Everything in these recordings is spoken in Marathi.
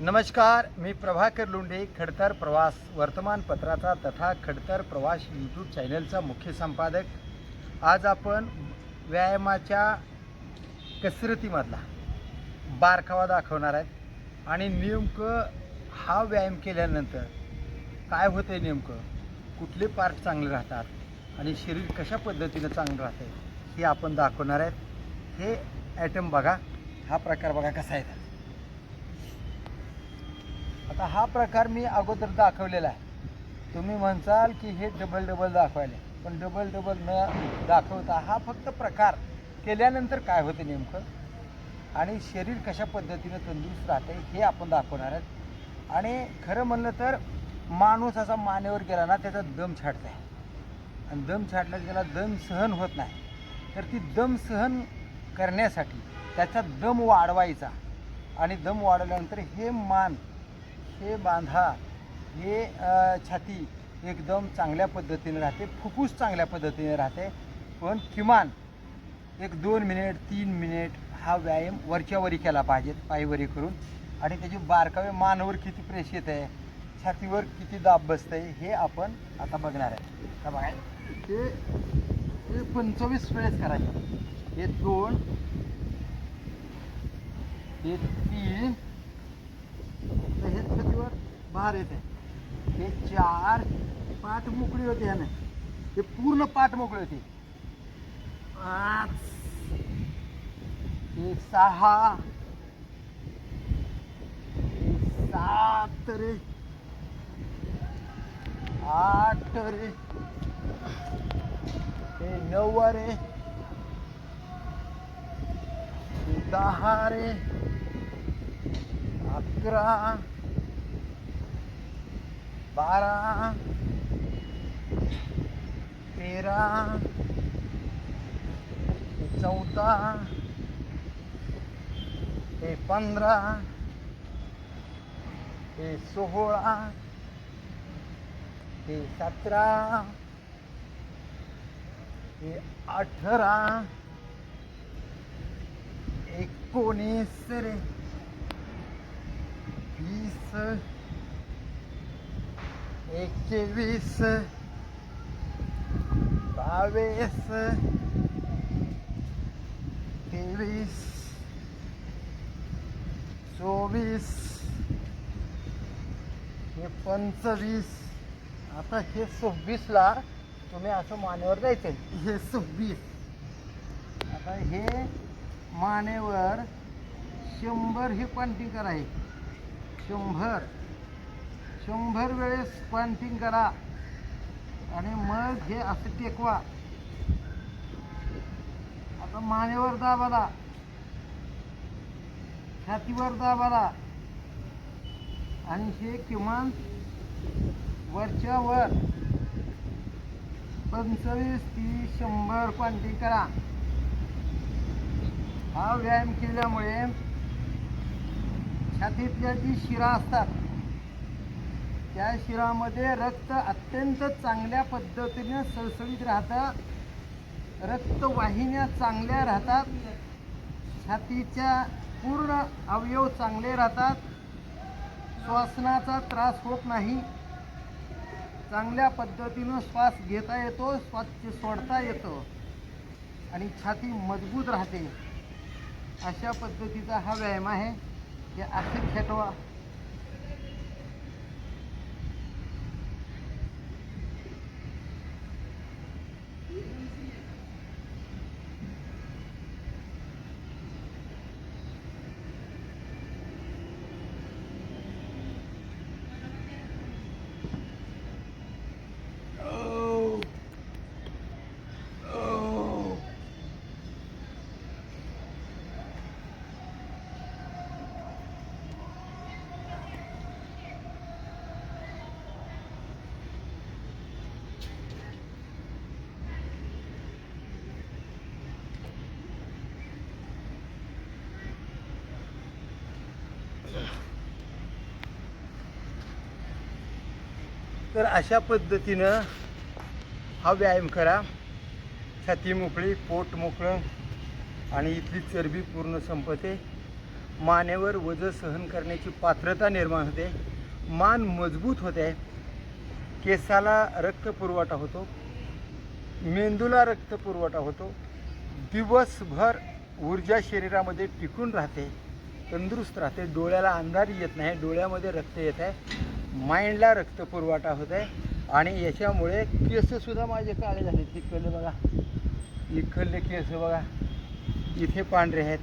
नमस्कार मी प्रभाकर लोंढे खडतर प्रवास वर्तमानपत्राचा तथा खडतर प्रवास यूट्यूब चॅनलचा मुख्य संपादक. आज आपण व्यायामाच्या कसरतीमधला बारकावा दाखवणार आहेत. आणि नेमकं हा व्यायाम केल्यानंतर काय होतं आहे नेमकं? कुठले पार्ट चांगले राहतात? आणि शरीर कशा पद्धतीनं चांगलं राहतं हे आपण दाखवणार आहेत. हे ॲटम बघा. हा प्रकार बघा कसा आहे. आता हा प्रकार मी अगोदर दाखवलेला आहे. तुम्ही म्हणसाल की हे डबल डबल दाखवायला. पण डबल डबल न दाखवता हा फक्त प्रकार केल्यानंतर काय होते नेमकं? आणि शरीर कशा पद्धतीनं तंदुरुस्त राहते हे आपण दाखवणार आहेत. आणि खरं म्हणलं तर माणूस असा मानेवर गेला ना त्याचा दम छाटत आहे आणि दम छाटला की त्याला दम सहन होत नाही. तर ती दम सहन करण्यासाठी त्याचा दम वाढवायचा. आणि दम वाढवल्यानंतर हे मान हे बांधा हे छाती एकदम चांगल्या पद्धतीने राहते फुफ्फुस चांगल्या पद्धतीने राहते. पण किमान एक दोन मिनिट तीन मिनिट हा व्यायाम वरच्यावरी केला पाहिजेत पायवरी करून. आणि त्याची बारकावे मानवर किती प्रेस येत आहे छातीवर किती दाब बसत आहे हे आपण आता बघणार आहे. आता बघा ते ते पंचवीस वेळेस करायचे. हे दोन हे तीन हे छातीवर येते. हे चार पाठ मोकळी होते ह्याने हे पूर्ण पाठ मोकळी होती. पाच हे सहा सात रे. आठ रे. हे नऊ रे. दहा रे. अकरा. बारा तेरा ते चौदा हे पंधरा हे सोळा ते सतरा हे अठरा एकोणीस रे वीस एकवीस बावीस तेवीस चोवीस हे पंचवीस. आता हे सव्वीसला तुम्ही असं मानेवर जायचं हे सव्वीस. आता हे मानेवर शंभर हे पॉइंटिंग करा हे शंभर. शंभर वेळेस पॉइंटिंग करा. आणि मग हे असं टेकवा. आता मानेवर दाबाला. छातीवर दाबाला. आणि हे किमान वरच्या वर पंचवीस तीस शंभर पॉइंटिंग करा. हा व्यायाम केल्यामुळे छातीतल्या जी शिरा असतात त्या शिरामध्ये रक्त अत्यंत चांगल्या पद्धतीने सळसळीत राहतं. रक्तवाहिन्या चांगल्या राहतात. छातीच्या पूर्ण अवयव चांगले राहतात. श्वासनाचा त्रास होत नाही. चांगल्या पद्धतीनं श्वास घेता येतो श्वास सोडता येतो आणि छाती मजबूत राहते. अशा पद्धतीचा हा व्यायाम आहे. हे असे खेटवा. तर अशा पद्धतीनं हा व्यायाम करा. छाती मोकळी पोट मोकळं आणि इथली चरबी पूर्ण संपते. मानेवर वजन सहन करण्याची पात्रता निर्माण होते. मान मजबूत होते. केसाला रक्तपुरवठा होतो. मेंदूला रक्तपुरवठा होतो. दिवसभर ऊर्जा शरीरामध्ये टिकून राहते. तंदुरुस्त राहते डोळ्याला अंधार येत नाही डोळ्यामध्ये रक्त येत आहे माइंडला रक्त पुरवठा होत आहे आणि याच्यामुळे केससुद्धा माझे काळे झाले तिकडले बघा इकडले केस बघा इथे पांढरे आहेत.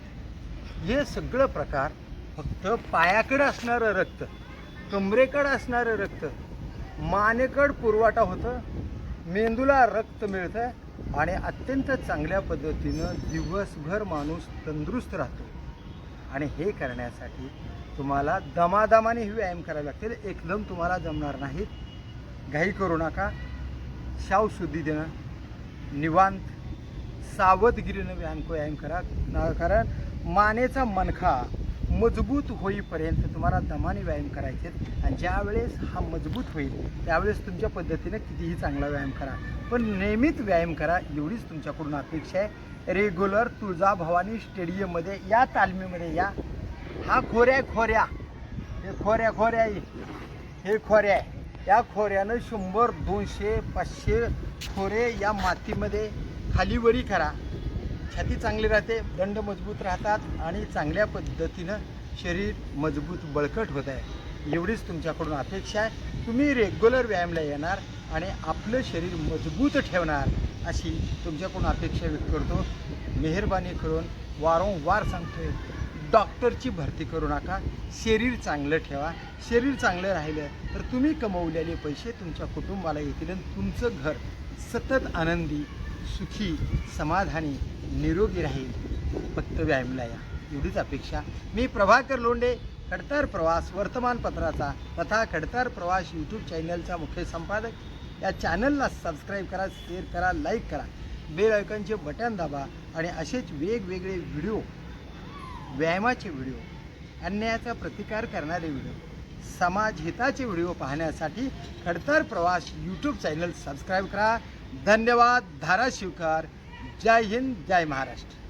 हे सगळं प्रकार फक्त पायाकडं असणारं रक्त कमरेकडं असणारं रक्त मानेकड पुरवठा होतं मेंदूला रक्त मिळतं आणि अत्यंत चांगल्या पद्धतीनं दिवसभर माणूस तंदुरुस्त राहतो. आणि हे करण्यासाठी तुम्हाला दमादमाने हे व्यायाम करावे लागतील. एकदम तुम्हाला जमणार नाहीत. घाई करू नका. शावशुद्धी देणं. निवांत सावधगिरीनं व्यायाम व्यायाम करा. ना- कारण मानेचा मनखा मजबूत होईपर्यंत तुम्हाला दमाने व्यायाम करायचे आहेत. आणि ज्यावेळेस हा मजबूत होईल त्यावेळेस तुमच्या पद्धतीनं कितीही चांगला व्यायाम करा. पण नियमित व्यायाम करा एवढीच तुमच्याकडून अपेक्षा आहे. रेग्युलर तुळजाभवानी स्टेडियममध्ये या तालमीमध्ये या. हा खोऱ्या खोऱ्या. हे खोऱ्या खोऱ्या हे खोऱ्या आहे. या खोऱ्यानं शंभर दोनशे पाचशे खोरे या मातीमध्ये खालीवरी करा. छाती चांगली राहते दंड मजबूत राहतात आणि चांगल्या पद्धतीनं शरीर मजबूत बळकट होत आहे. एवढीच तुमच्याकडून अपेक्षा आहे. तुम्ही रेग्युलर व्यायामला येणार आणि आपलं शरीर मजबूत ठेवणार. अशी तुमच्याकडून अपेक्षा व्यक्त करतो. मेहरबानी करून वारंवार सांगतोय डॉक्टरची भरती करू नका शरीर चांगलं ठेवा. शरीर चांगलं राहिलं तर तुम्ही कमवलेले पैसे तुमच्या कुटुंबाला येतील आणि तुमचं घर सतत आनंदी सुखी समाधानी निरोगी राहील. फक्त व्यायामला या. एवढीच अपेक्षा. मी प्रभाकर लोंडे खडतर प्रवास वर्तमानपत्राचा तथा खडतर प्रवास यूट्यूब चॅनलचा मुख्य संपादक. या चॅनलला सबस्क्राईब करा शेअर करा लाईक करा. बेल आयकॉनचे बटन दाबा आणि असेच वेगवेगळे व्हिडिओ व्यायामाचे व्हिडिओ अन्यायाचा प्रतिकार करणारे व्हिडिओ समाज हिताचे व्हिडिओ पाहण्यासाठी खडतर प्रवास यूट्यूब चॅनल सबस्क्राईब करा. धन्यवाद. धाराशिवकर. जय हिंद. जय महाराष्ट्र.